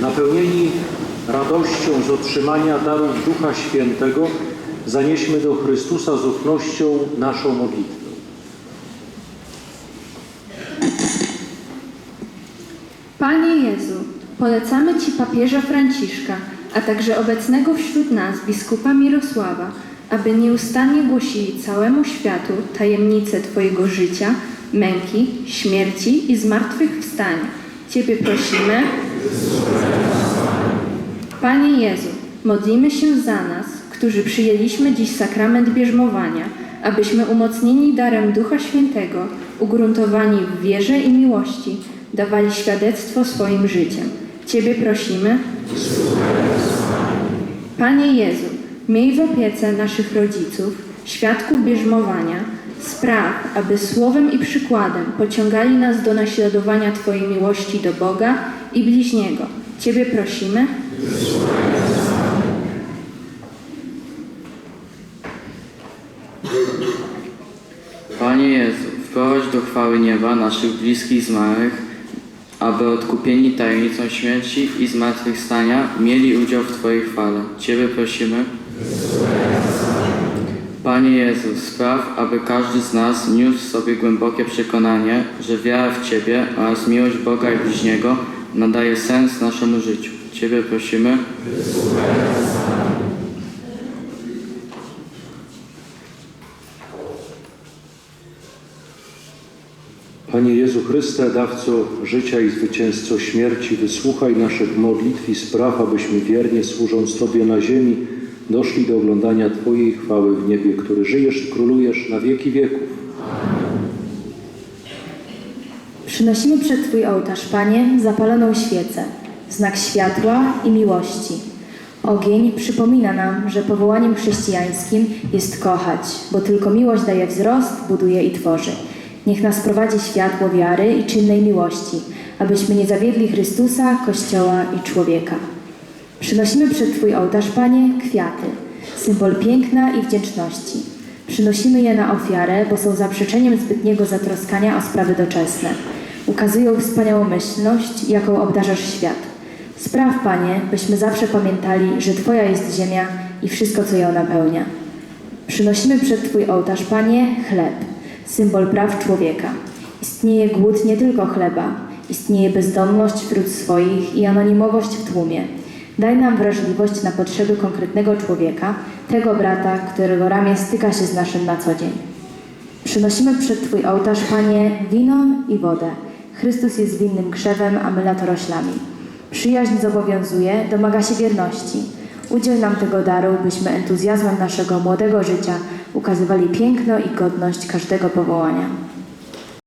Napełnieni radością z otrzymania darów Ducha Świętego, zanieśmy do Chrystusa z ufnością naszą modlitwę. Panie Jezu, polecamy Ci papieża Franciszka, a także obecnego wśród nas biskupa Mirosława, aby nieustannie głosili całemu światu tajemnicę Twojego życia, męki, śmierci i zmartwychwstania. Ciebie prosimy. Panie Jezu, modlimy się za nas, którzy przyjęliśmy dziś sakrament bierzmowania, abyśmy umocnieni darem Ducha Świętego, ugruntowani w wierze i miłości, dawali świadectwo swoim życiem. Ciebie prosimy. Panie Jezu, miej w opiece naszych rodziców, świadków bierzmowania, spraw, aby słowem i przykładem pociągali nas do naśladowania Twojej miłości do Boga i bliźniego. Ciebie prosimy. Panie Jezu, wprowadź do chwały nieba naszych bliskich zmarłych, aby odkupieni tajemnicą śmierci i zmartwychwstania mieli udział w Twojej chwale. Ciebie prosimy. Panie Jezu, spraw, aby każdy z nas niósł w sobie głębokie przekonanie, że wiara w Ciebie oraz miłość Boga i bliźniego nadaje sens naszemu życiu. Ciebie prosimy. Panie Jezu Chryste, dawco życia i zwycięzco śmierci, wysłuchaj naszych modlitw i spraw, abyśmy wiernie służąc Tobie na ziemi, doszli do oglądania Twojej chwały w niebie, który żyjesz i królujesz na wieki wieków. Przynosimy przed Twój ołtarz, Panie, zapaloną świecę, znak światła i miłości. Ogień przypomina nam, że powołaniem chrześcijańskim jest kochać, bo tylko miłość daje wzrost, buduje i tworzy. Niech nas prowadzi światło wiary i czynnej miłości, abyśmy nie zawiedli Chrystusa, Kościoła i człowieka. Przynosimy przed Twój ołtarz, Panie, kwiaty, symbol piękna i wdzięczności. Przynosimy je na ofiarę, bo są zaprzeczeniem zbytniego zatroskania o sprawy doczesne. Ukazują wspaniałomyślność, jaką obdarzasz świat. Spraw, Panie, byśmy zawsze pamiętali, że Twoja jest ziemia i wszystko, co ją napełnia. Przynosimy przed Twój ołtarz, Panie, chleb, symbol praw człowieka. Istnieje głód nie tylko chleba, istnieje bezdomność wśród swoich i anonimowość w tłumie. Daj nam wrażliwość na potrzeby konkretnego człowieka, tego brata, którego ramię styka się z naszym na co dzień. Przynosimy przed Twój ołtarz, Panie, wino i wodę. Chrystus jest winnym krzewem, a my latoroślami. Przyjaźń zobowiązuje, domaga się wierności. Udziel nam tego daru, byśmy entuzjazmem naszego młodego życia ukazywali piękno i godność każdego powołania.